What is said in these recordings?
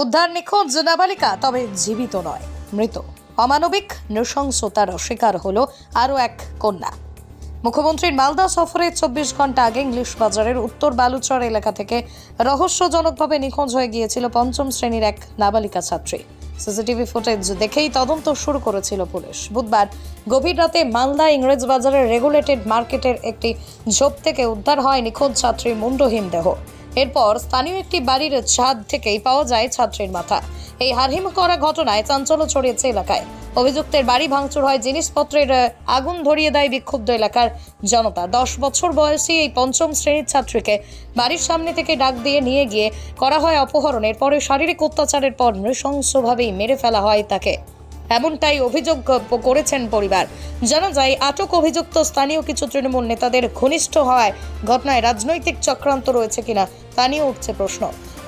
উদ্ধার নিখোঁজ নাবালিকা, তবে জীবিত নয়। মৃত। অমানবিক নৃশংসতার শিকার হল আরও এক কন্যা। মুখ্যমন্ত্রীর মালদা সফরে চব্বিশ ঘণ্টা আগে ইংলিশ বাজারের উত্তর বালুচর এলাকা থেকে রহস্যজনকভাবে নিখোঁজ হয়ে গিয়েছিল পঞ্চম শ্রেণির এক নাবালিকা ছাত্রী। সিসিটিভি ফুটেজ দেখেই তদন্ত শুরু করেছিল পুলিশ। বুধবার গভীর রাতে মালদা ইংরেজ বাজারের রেগুলেটেড মার্কেটের একটি ঝোপ থেকে উদ্ধার হয় নিখোঁজ ছাত্রী মুন্ডহীন দেহ। এরপর স্থানীয় একটি বাড়ির ছাদ থেকেই পাওয়া যায় ছাত্রীর মাথা। এই হারহিম করা ঘটনায় চাঞ্চল্য ছড়িয়েছে এলাকায়। অভিযুক্তের বাড়ি ভাঙচুর হয় জিনিসপত্রের আগুন ধরিয়ে দেয় বিক্ষুব্ধ এলাকার জনতা। দশ বছর বয়সী এই পঞ্চম শ্রেণির ছাত্রীকে বাড়ির সামনে থেকে ডাক দিয়ে নিয়ে গিয়ে করা হয় অপহরণের পরে শারীরিক অত্যাচারের পর নৃশংসভাবেই মেরে ফেলা হয় তাকে। এমনটাই অভিযোগ করেছেন পরিবার। জানা যায় আটক অভিযুক্ত স্থানীয় কিছু তৃণমূল নেতাদের ঘনিষ্ঠ হওয়ায় ঘটনায় রাজনৈতিক চক্রান্ত রয়েছে কিনা তা নিয়ে উঠছে প্রশ্ন।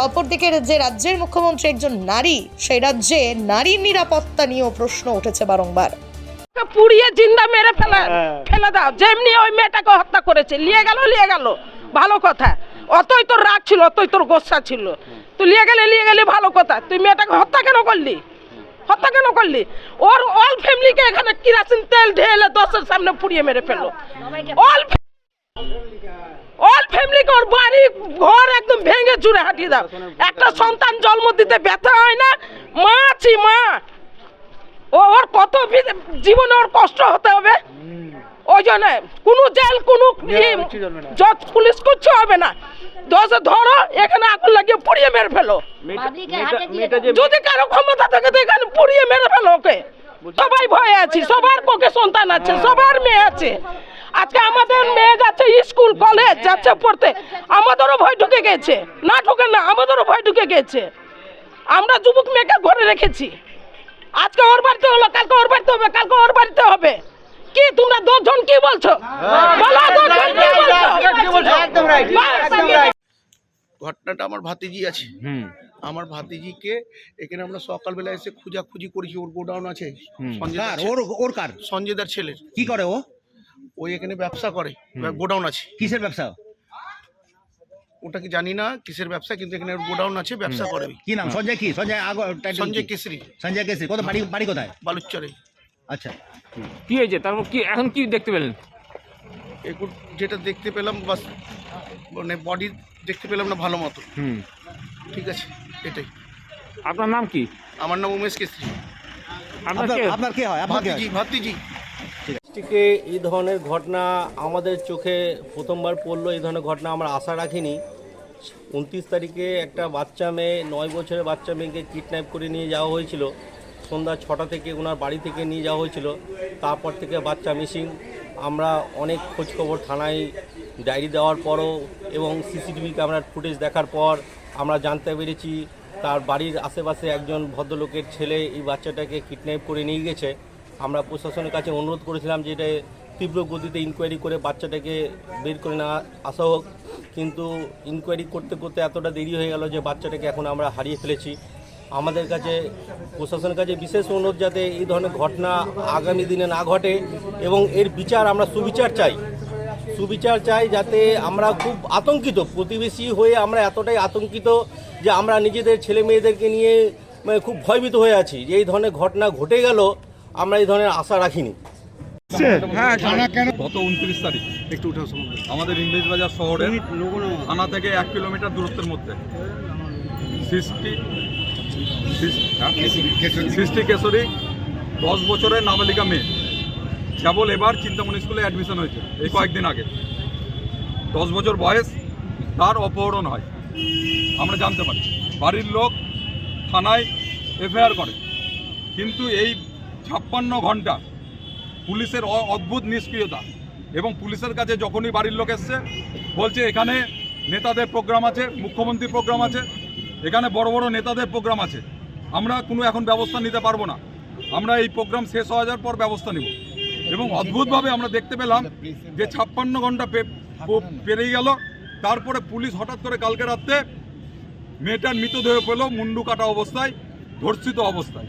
অপরদিকে যে রাজ্যের মুখ্যমন্ত্রী একজন নারী সেই রাজ্যে নারী নিরাপত্তা নিয়েও প্রশ্ন উঠেছে বারংবার। পুড়িয়ে জিন্দা মেরে ফেলা ফেলে দাও। যেমনি ওই মেয়েটাকে হত্যা করেছে নিয়ে গেল নিয়ে গেল। ভালো কথা। অতই তোর রাগ ছিল অতই তোর গোসা ছিল। তুই নিয়ে গেলে নিয়ে গেলে ভালো কথা। তুই মেয়েটাকে হত্যা কেন করলি? হত্যা কেন করলি? ওর অল ফ্যামিলিকে এখানে কিরাসিন তেল ঢেলে দশের সামনে পুড়িয়ে মেরে ফেলল। অল অল ফ্যামিলিকে ওর বাড়ি, ঘর একদম ভেঙে চুরে হাঁটিয়ে দাও। একটা সন্তান জন্ম দিতে ব্যথা হয় না? মা আছি মা। ও ওর কত জীবনে ওর কষ্ট হতে হবে। ওই জন্য কোনো জেল কোনো জজ পুলিশ কিচ্ছু হবে না। দশে ধরো এখানে আগুন লাগিয়ে পুড়িয়ে মেরে ফেলো। যদি কারও ক্ষমতা থাকে তো এখানে পুড়িয়ে মেরে ফেলো ওকে। সবাই ভয়ে আছি সবার পক্ষে সন্তান আছে সবার মেয়ে আছে। আজকে আমাদের মেয়ে যাচ্ছে স্কুল কলেজ যাচ্ছে পড়তে। আমাদেরও ভয় ঢুকে গেছে। না ঢুকে না আমাদেরও ভয় ঢুকে গেছে। আমরা যুবক মেয়েকে ঘরে রেখেছি। আজকে ওর বাড়িতে হলো কালকে ওর বাড়িতে হবে কালকে ওর বাড়িতে হবে। কি তোমরা দশজন কি বলছো? বলো দশজন কি বলছো। ঘটনাটা আমার ভাতিজি আছে। আমার ভাতিজিকে এখানে আমরা সকালবেলা এসে খোঁজাখুঁজি করেছি ওর গোডাউন আছে। সঞ্জয় কার? দার ওর ওর কার? সঞ্জয়দার ছেলের। কি করে ও? ওই এখানে ব্যবসা করে গোডাউন আছে। কিসের ব্যবসা? ওটা কি জানি না কিসের ব্যবসা কিন্তু এখানে ওর গোডাউন আছে ব্যবসা করে। কি নাম? সঞ্জয় কি? সঞ্জয় আগ title সঞ্জয় কি? কেশরি। সঞ্জয় কেসরি কত বাড়ি বাড়ি কোথায়? বালুচরে। আচ্ছা। কি হয়েছে? তারপর কি এখন কি দেখতে পেলেন? এগুলো যেটা দেখতে পেলাম বাস মানে বডি দেখতে পেলাম না ভালো মতো। হুম। ঠিক আছে এটাই। আপনার নাম কি? আমার নাম উমেশ কেশরি। আপনার আপনার কে? আপনার কে হয়? আপনার কে হয়? ভাতিজি। ভাতিজি ডিস্ট্রিক্টে এই ধরনের ঘটনা আমাদের চোখে প্রথমবার পড়ল এই ধরনের ঘটনা আমরা আশা রাখিনি। উনত্রিশ তারিখে একটা বাচ্চা মেয়ে, নয় বছরের বাচ্চা মেয়েকে কিডন্যাপ করে নিয়ে যাওয়া হয়েছিল। সন্ধ্যা ছটা থেকে ওনার বাড়ি থেকে নিয়ে যাওয়া হয়েছিল। তারপর থেকে বাচ্চা মিসিং আমরা অনেক খোঁজখবর থানায় ডায়েরি দেওয়ার পরও এবং সিসিটিভি ক্যামেরার ফুটেজ দেখার পর আমরা জানতে পেরেছি, তার বাড়ির আশেপাশে একজন ভদ্রলোকের ছেলে এই বাচ্চাটাকে কিডন্যাপ করে নিয়ে গেছে। আমরা প্রশাসনের কাছে অনুরোধ করেছিলাম যে এটা তীব্র গতিতে ইনকোয়ারি করে বাচ্চাটাকে বের করে নেওয়া আসা হোক। কিন্তু ইনকোয়ারি করতে করতে এতটা দেরি হয়ে গেল যে বাচ্চাটাকে এখন আমরা হারিয়ে ফেলেছি। আমাদের কাছে প্রশাসনের কাছে বিশেষ অনুরোধ যাতে এই ধরনের ঘটনা আগামী দিনে না ঘটে এবং এর বিচার আমরা সুবিচার চাই। সুবিচার চাই যাতে আমরা খুব আতঙ্কিত, প্রতিবেশী হয়ে আমরা এতটাই আতঙ্কিত যে আমরা নিজেদের ছেলে মেয়েদেরকে নিয়ে মানে খুব ভয়ভীত হয়ে আছি যে এই ধরনের ঘটনা ঘটে গেল, আমরা এই ধরনের আশা রাখিনি। গত উনত্রিশ তারিখ। একটু উঠে আমাদের ইংরেজ বাজার শহরে থানা থেকে এক কিলোমিটার দূরত্বের মধ্যে। সৃষ্টি সৃষ্টি কেশরী দশ বছরের নাবালিকা মেয়ে। কেবল এবার চিন্তামণি স্কুলে অ্যাডমিশন হয়েছে এই কয়েকদিন আগে। দশ বছর বয়স তার অপহরণ হয়। আমরা জানতে পারি। বাড়ির লোক থানায় এফআইআর করে। কিন্তু এই ছাপ্পান্ন ঘণ্টা পুলিশের অদ্ভুত নিষ্ক্রিয়তা। এবং পুলিশের কাছে যখনই বাড়ির লোক এসছে, বলছে, এখানে নেতাদের প্রোগ্রাম আছে, মুখ্যমন্ত্রীর প্রোগ্রাম আছে, এখানে বড় বড় নেতাদের প্রোগ্রাম আছে। আমরা কোনো এখন ব্যবস্থা নিতে পারব না। আমরা এই প্রোগ্রাম শেষ হওয়া যাওয়ার পর ব্যবস্থা নিব। এবং অদ্ভুতভাবে আমরা দেখতে পেলাম যে ছাপ্পান্ন ঘণ্টা পেরিয়ে গেল। তারপরে পুলিশ হঠাৎ করে কালকে রাত্রে মেয়েটার মৃতদেহ পেল মুন্ডু কাটা অবস্থায়, ধর্ষিত অবস্থায়।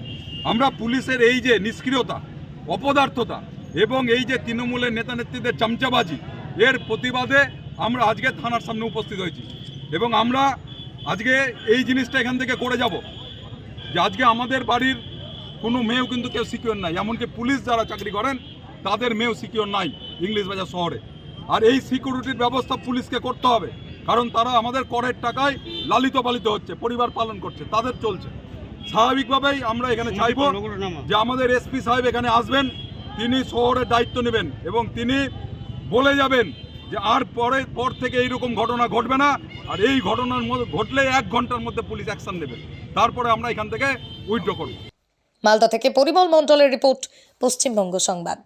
আমরা পুলিশের এই যে নিষ্ক্রিয়তা অপদার্থতা এবং এই যে তৃণমূলের নেতা নেত্রীদের চামচাবাজি, এর প্রতিবাদে আমরা আজকে থানার সামনে উপস্থিত হয়েছি। এবং আমরা আজকে এই জিনিসটা এখান থেকে করে যাব যে আজকে আমাদের বাড়ির কোনো মেয়েও কিন্তু কেউ সিকিওর নাই। এমনকি পুলিশ যারা চাকরি করেন, তাদের মেয়েও সিকিওর নাই ইংলিশ বাজার শহরে। আর এই সিকিউরিটির ব্যবস্থা পুলিশকে করতে হবে, কারণ তারা আমাদের করের টাকায় লালিত পালিত হচ্ছে, পরিবার পালন করছে, তাদের চলছে। স্বাভাবিকভাবেই আমরা এখানে চাইব যে আমাদের এসপি সাহেব এখানে আসবেন তিনি শহরের দায়িত্ব নেবেন এবং তিনি বলে যাবেন যে আর পরে পর থেকে এই রকম ঘটনা ঘটবে না আর এই ঘটনার মধ্যে ঘটলে এক ঘণ্টার মধ্যে পুলিশ অ্যাকশন নেবে। তারপরে আমরা এখান থেকে উইথড্র করব। মালদা থেকে পরিমল মণ্ডলের রিপোর্ট পশ্চিমবঙ্গ সংবাদ।